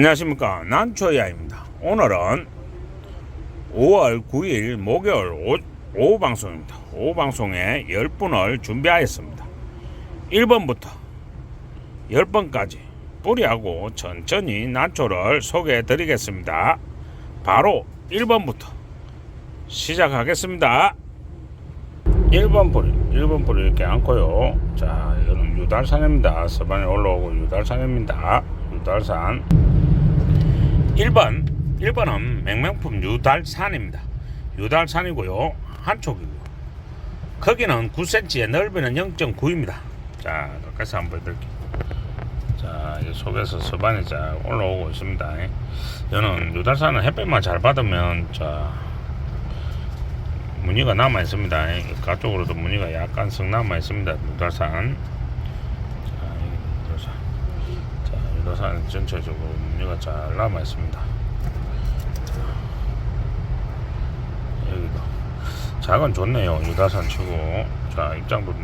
안녕하십니까. 난초야입니다. 오늘은 5월 9일 목요일 오, 오후 방송입니다. 오후 방송에 10분을 준비하였습니다. 1번부터 10번까지 뿌리하고 천천히 난초를 소개해 드리겠습니다. 바로 1번부터 시작하겠습니다. 1번 뿌리 1번 뿌리 이렇게 않고요. 자 이거는 유달산입니다. 서반에 올라오고 유달산입니다. 유달산 1번 1번은 맹명품 유달산입니다 유달산이고요 한쪽이고요 크기는 9cm에 넓이는 0.9입니다 자 가까이서 한번 보여드릴게요 자 속에서 서반이 자 올라오고 있습니다 이거는 유달산은 햇빛만 잘 받으면 자 무늬가 남아 있습니다. 가쪽으로도 무늬가 약간 성 남아 있습니다. 유달산. 자, 이 유달산. 자, 유달산 전체적으로 무늬가 잘 남아 있습니다. 자, 여기도 작은 좋네요. 유달산 치고. 자, 입장도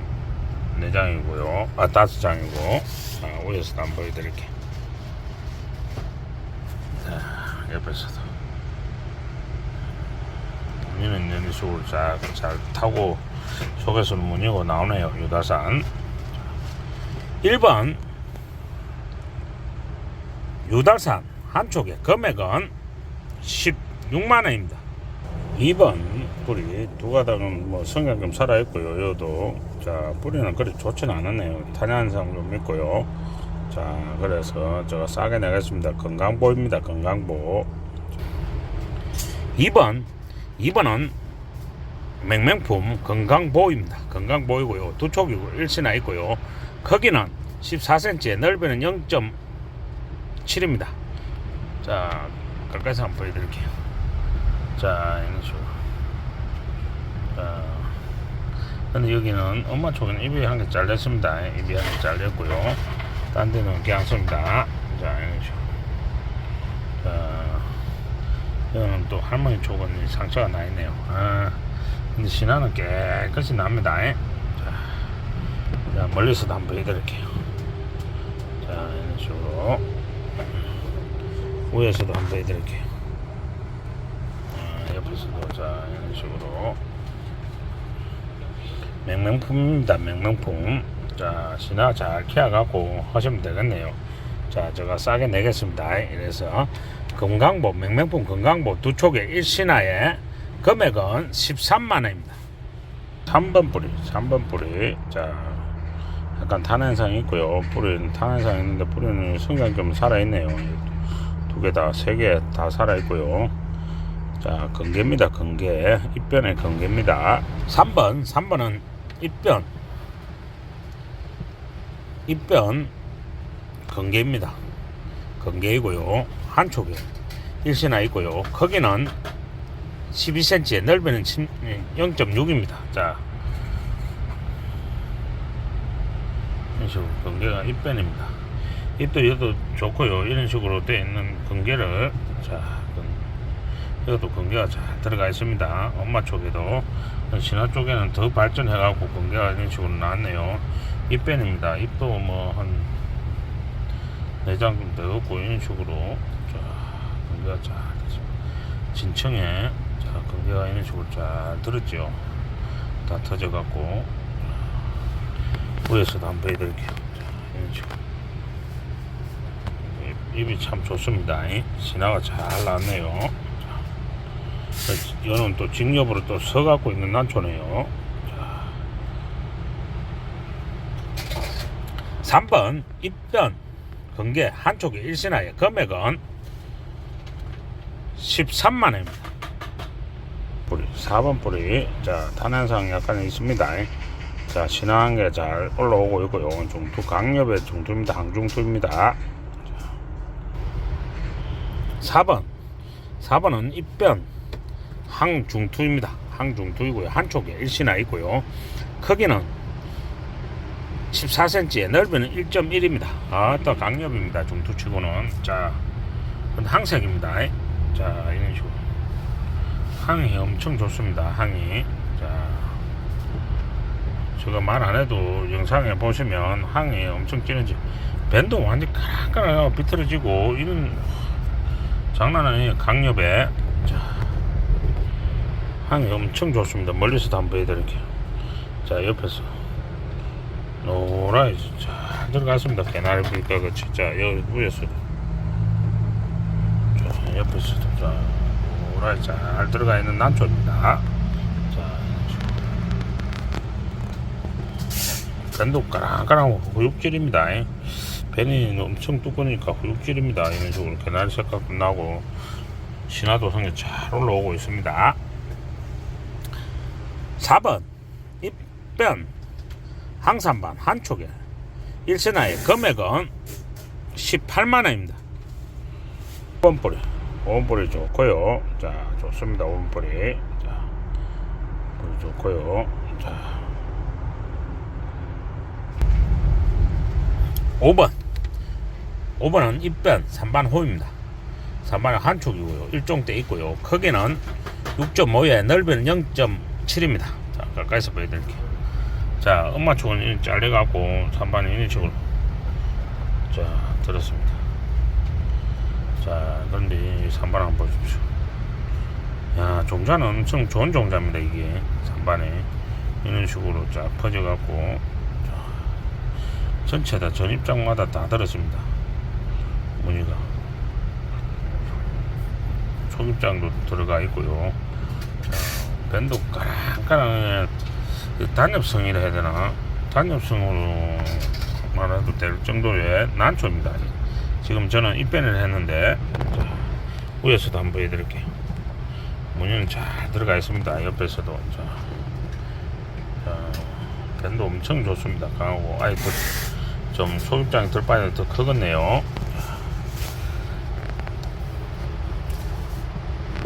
4장이고요. 아, 5장이고. 자, 위에서도 한번 보여드릴게요. 자, 옆에서도. 이런 식으로 잘, 잘 타고 속에서는 무늬가 나오네요 유다산 1번 유달산 한쪽에 금액은 16만원입니다 2번 뿌리 두 가닥은 뭐 성냥금 살아있고요 요도 자 뿌리는 그리 좋지는 않았네요 탄현상 좀 있고요 자 그래서 제가 싸게 내겠습니다 건강보입니다 건강보 2번 2번은 맹명품 건강보입니다. 건강보이고요. 두 촉이고 일시나 있고요. 크기는 14cm에 넓이는 0.7입니다. 자, 가까이서 한번 보여드릴게요. 자, 이런 식으로. 자, 근데 여기는 엄마 쪽에는 입이 한 개 잘렸습니다. 입이 한 개 잘렸고요. 딴 데는 괜찮습니다. 자, 이런 식으로. 자, 이거는 또 할머니 쪽은 상처가 나 있네요. 아, 근데 신화는 깨끗이 납니다. 예. 자, 자, 멀리서도 한번 해드릴게요. 자, 이런 식으로. 위에서도 한번 해드릴게요. 아, 옆에서도, 자, 이런 식으로. 맹명품입니다. 맹명품. 자, 신화 잘 키워갖고 하시면 되겠네요. 자, 제가 싸게 내겠습니다. 이래서 건강보, 맹명품 건강보 두 촉에 일신화에 금액은 13만원입니다. 3번 뿌리, 3번 뿌리. 자, 약간 탄현상이 있고요. 뿌리는 탄현상이 있는데 뿌리는 성장좀 살아있네요. 두 개 다, 세 개 다 살아있고요. 자, 건개입니다. 건개. 입변의 건개입니다. 3번, 3번은 입변. 입변 건개입니다. 건개이고요. 한쪽에 일신화 있고요. 크기는 12cm에 넓이는 0.6입니다. 자, 이런 식으로 건개가 입변입니다. 입도 얘도 좋고요. 이런 식으로 되어 있는 건개를 자, 이것도 건개가 잘 들어가 있습니다. 엄마 쪽에도 신화 쪽에는 더 발전해갖고 건개가 이런 식으로 나왔네요. 입변입니다. 입도 뭐 한 내장 좀 넣었고 이런 식으로 자 건개가 잘. 진청에 자 건개가 이런 식으로 잘 들었죠. 다 터져갖고 위에서도 한번 보여드릴게요. 자, 이런 식으로 입- 입이 참 좋습니다. 신화가 잘. 자, 이거는 또 직렵으로 또 서갖고 있는 난초네요. 자. 3번 입변 건개 한쪽에 일신하에 금액은 13만원입니다. 뿌리 4번 뿌리 자 탄현상 약간 있습니다. 자 신화한 게 잘 올라오고 있고요. 중투 강엽의 중투입니다. 항중투입니다. 4번 4번은 입변 항중투입니다. 항중투이고요. 한쪽에 일신화 있고요. 크기는 14cm에 넓이는 1.1입니다. 아, 또 강력입니다. 중투치고는. 자, 항색입니다. 자, 이런 식으로. 항이 엄청 좋습니다. 항이. 자, 제가 말 안 해도 영상에 보시면 항이 엄청 찌는지 밴도 완전 까락까락 비틀어지고 이런 장난 아니에요 강엽에. 자, 항이 엄청 좋습니다. 멀리서도 한번 보여드릴게요. 자 옆에서. 노랗게 잘 들어갔습니다. 개나리 불가 같이 자 여기 위에서도 자 옆에서도 자 노랗게 잘 들어가 있는 난초입니다. 자 밴도 까랑까랑 후육질입니다 밴이 엄청 두꺼우니까 후육질입니다. 이런 식으로 개나리 색깔도 나고 신화도 성에 잘 올라오고 있습니다. 4번 입변 항산반 한쪽에 1세나의 금액은 18만원입니다. 5번 뿌리 5번 뿌리 좋고요. 자 좋습니다. 5번 뿌리. 자 뿌리 좋고요. 자 5번 5번은 입변 3반 호입니다. 3반은 한쪽이고요. 1종대 있고요. 크기는 6.5에 넓이는 0.7입니다. 자 가까이서 보여드릴게요. 자 엄마 쪽은 이렇게 잘려갖고 3반은 이런 식으로. 자 들었습니다. 자 그런데 이 3반 한번 보십시오. 야 종자는 엄청 좋은 종자입니다 이게. 3반에. 이런 식으로 쫙 퍼져갖고. 전체 다 전입장마다 다 들었습니다. 무늬가 초입장도 들어가 있고요. 자, 밴도 까랑까랑 그 단엽성이라 해야 되나? 단엽성으로 말해도 될 정도의 난초입니다. 지금 저는 입변을 했는데 자, 위에서도 한번 보여드릴게요. 무늬는 잘 들어가 있습니다. 옆에서도 자, 자, 밴도 엄청 좋습니다. 강하고 아이 더, 좀 소입장이 덜 빠져 더 크겠네요.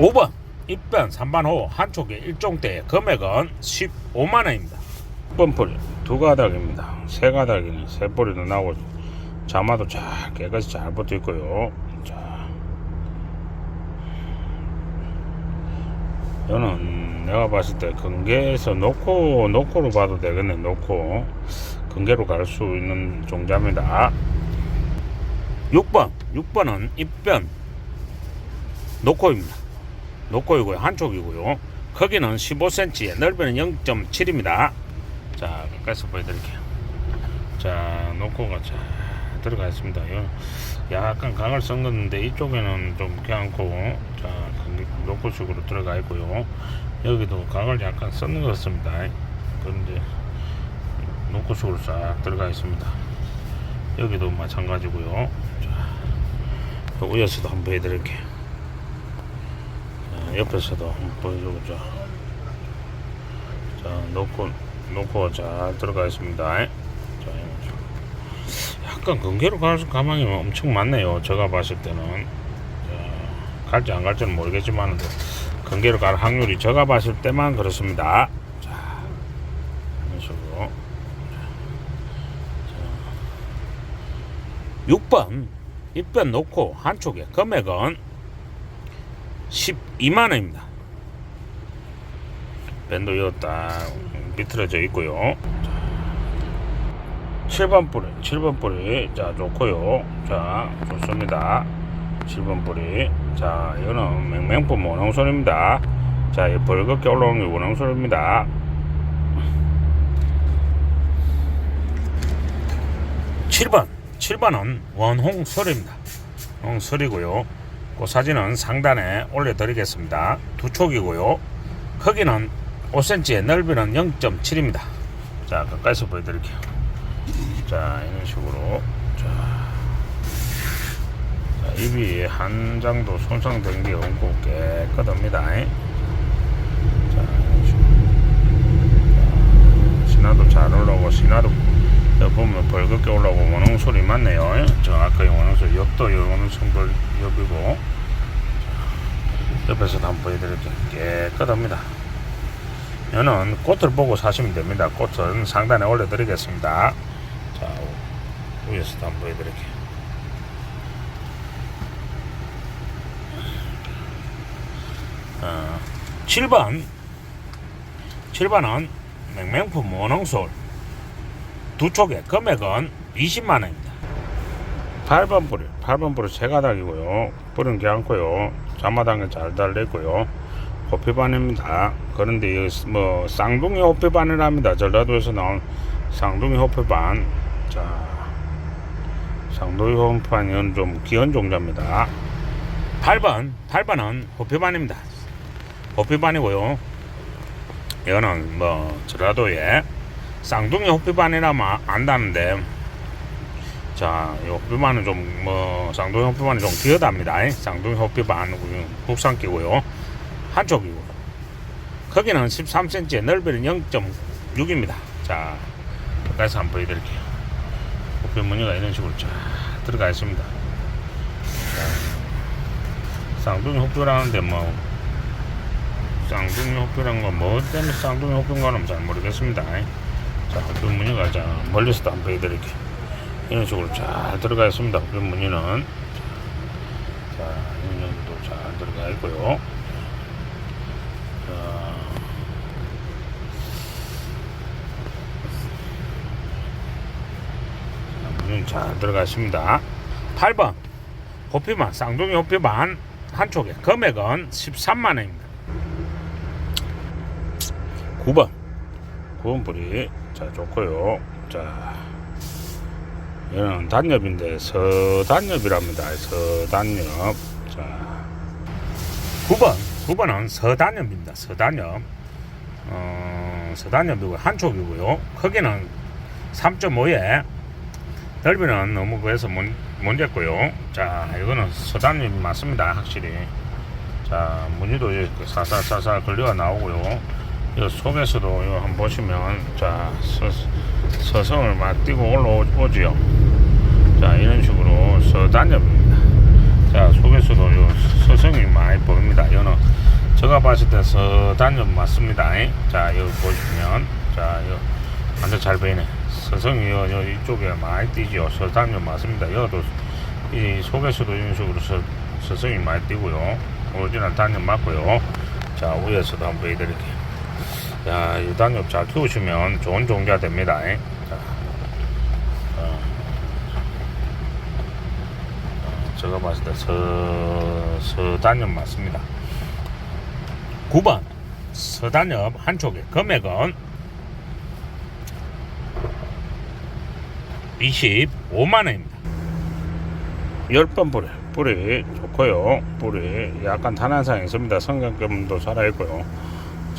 5번 입변 3반 호 한쪽에 1종대 금액은 15만원입니다. 6번 뿌리 두 가닥입니다. 세 가닥이니 세 뿌리도 나오고 자마도 잘 깨끗이 잘 붙어 있고요. 자, 이거는 내가 봤을 때 근계에서 놓고 놓고로 봐도 되겠네. 놓고 근계로 갈 수 있는 종자입니다. 6번 6번은 입변 놓고입니다. 놓고이고요. 한쪽이고요. 크기는 15cm, 넓이는 0.7입니다. 자, 가까이서 보여드릴게요. 자, 놓고가 잘 들어가 있습니다. 약간 강을 섞었는데 이쪽에는 좀 괜찮고, 자, 놓고식으로 들어가 있고요. 여기도 각을 약간 섞는 것 같습니다. 그런데 놓고식으로 싹 들어가 있습니다. 여기도 마찬가지고요. 자, 위에서도 한번 보여드릴게요. 자, 옆에서도 한번 보여주죠. 자, 놓고, 놓고 잘 들어가 있습니다. 자, 약간 근계로 갈 가망이 엄청 많네요. 제가 봤을 때는. 자, 갈지 안 갈지는 모르겠지만, 근계로 갈 확률이 제가 봤을 때만 그렇습니다. 자, 이런 식으로. 6번 입변 놓고 한쪽에 금액은 12만원입니다. 밴도 이거 딱 비틀어져 있고요. 7번 뿌리, 7번 뿌리, 자, 좋고요. 자, 좋습니다. 7번 뿌리. 자, 이거는 맹맹품 원홍솔입니다. 자, 이 벌겋게 올라오는 게 원홍솔입니다. 7번, 7번은 원홍솔입니다. 원홍솔이고요. 그 사진은 상단에 올려드리겠습니다. 두 촉이고요. 크기는 5cm에 넓이는 0.7입니다. 자, 가까이서 보여드릴게요. 자, 이런 식으로. 자, 자, 입이 한 장도 손상된 게 없고 깨끗합니다. 자, 이런 식으로. 자, 신화도 잘 올라오고, 신화도 보면 벌겋게 올라오고, 원홍소리 맞네요. 저 아까 원홍소리, 옆도 원홍소리 옆이고, 자, 옆에서도 한번 보여드릴게요. 깨끗합니다. 이는 꽃을 보고 사시면 됩니다. 꽃은 상단에 올려드리겠습니다. 자, 위에서도 한번 보여드릴게요. 어, 7번 7번은 맹맹품 원홍솔 두 촉에 금액은 20만 원입니다. 8번 뿌리, 8번 뿌리 세 가닥이고요. 뿌리는 괜찮고요. 자마당에 잘 달려있고요. 호피반입니다. 그런데 뭐 쌍둥이 호피반이랍니다. 전라도에서 나온 쌍둥이 호피반. 자, 쌍둥이 호피반은 좀 귀한 종자입니다. 8번, 8번은 호피반입니다. 호피반이고요. 이거는 뭐 전라도에 쌍둥이 호피반이라면 안다는데 자, 이 호피반은 좀 뭐 쌍둥이 호피반이 좀 귀하답니다. 쌍둥이 호피반 국산기고요. 한쪽이고 크기는 13cm, 넓이는 0.6입니다. 자, 가까이서 한번 보여드릴게요. 호피 무늬가 이런 식으로 쫙 들어가 있습니다. 자, 쌍둥이 호피라는데 뭐 쌍둥이 호피란 건 뭐 때문에 쌍둥이 호피인 거는 잘 모르겠습니다. 자, 호피 무늬가 자 멀리서도 한번 보여드릴게요. 이런 식으로 잘 들어가 있습니다. 호피 무늬는 자, 이런 잘 들어가 있고요. 자, 무늬 잘 들어가 있습니다. 8번 호피만 쌍둥이 호피만 한쪽에 금액은 13만 원입니다. 9번 9번 뿌리 자 좋고요. 자 얘는 단엽인데 서단엽이랍니다. 서단엽 자 9번 9번은 서단엽입니다. 서단엽 어, 서단엽이고 한쪽이고요. 크기는 3.5에 넓이는 너무 그래서 못, 못 냈고요. 자, 이거는 서단이 맞습니다. 확실히. 자, 무늬도 사살사살 걸려가 나오고요. 이 속에서도 이거 한번 보시면, 자, 서, 서성을 막 띄고 올라오지요. 자, 이런 식으로 서단엽입니다. 자, 속에서도 이 서성이 많이 보입니다. 이거는 제가 봤을 때 서단엽 맞습니다. 자, 여기 보시면, 자, 이거 완전 잘 보이네. 서성이 요, 요 이쪽에 많이 뛰죠. 서단엽 맞습니다. 여도 이 속에서도 이런 식으로 서, 서성이 많이 뛰고요. 오리지널 단엽 맞고요. 자, 위에서도 한번 보여드릴게요. 자, 이 단엽 잘 키우시면 좋은 종자 됩니다. 자, 어, 어, 제가 봤을 때 서, 서단엽 맞습니다. 9번 서단엽 한쪽에 금액은 25만 원입니다. 10번 뿌리, 뿌리 좋고요. 뿌리 약간 탄환상이 있습니다. 성경금도 살아있고요.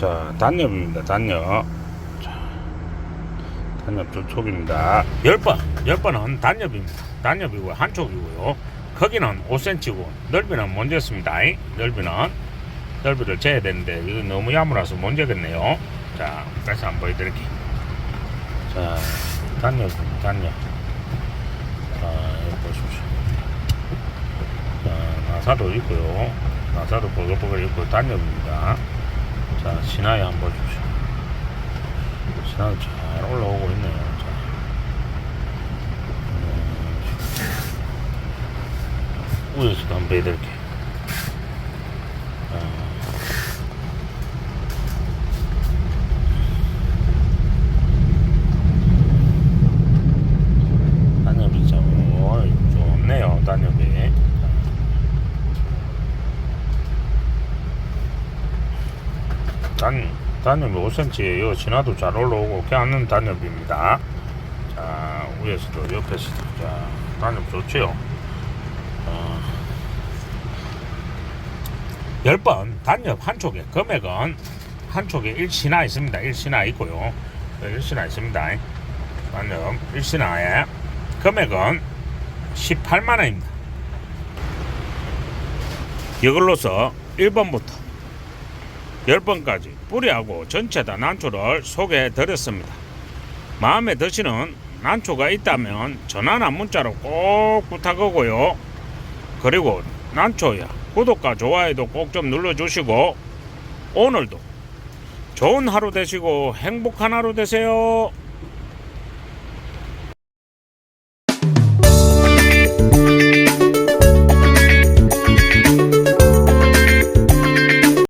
자, 단엽입니다. 단엽. 자, 단엽 두 촉입니다. 10번, 10번은 단엽입니다. 단엽이고 한쪽이고요. 크기는 5cm고 넓이는 못 쟀습니다. 넓이는 넓이를 재야 되는데 이거 너무 야무라서 못 재겠네요. 자, 다시 한번 보여드릴게요. 자, 단엽입니다. 단엽. 자, 여기 보십시오. 자, 나사도 있고요. 나사도 버글버글 있고 단엽입니다. 자, 신하에 한번 보십시오. 신하도 잘 올라오고 있네요. 자. 음, 위에서도 한번 보여드릴게요. 자. 단엽이 좀 좋네요 단엽이 단, 단엽이 5cm에요. 지나도 잘 올라오고 깨안는 단엽입니다. 자 위에서도 옆에서도 자 단엽 좋지요? 어, 10번 단엽 한쪽에 금액은 한쪽에 1신화 있습니다. 1신화 있고요. 1신화 있습니다. 단엽 1신화에 금액은 18만원입니다. 이걸로서 1번부터 10번까지 뿌리하고 전체 다 난초를 소개해 드렸습니다. 마음에 드시는 난초가 있다면 전화나 문자로 꼭 부탁하고요. 그리고 난초야 구독과 좋아요도 꼭 좀 눌러주시고 오늘도 좋은 하루 되시고 행복한 하루 되세요.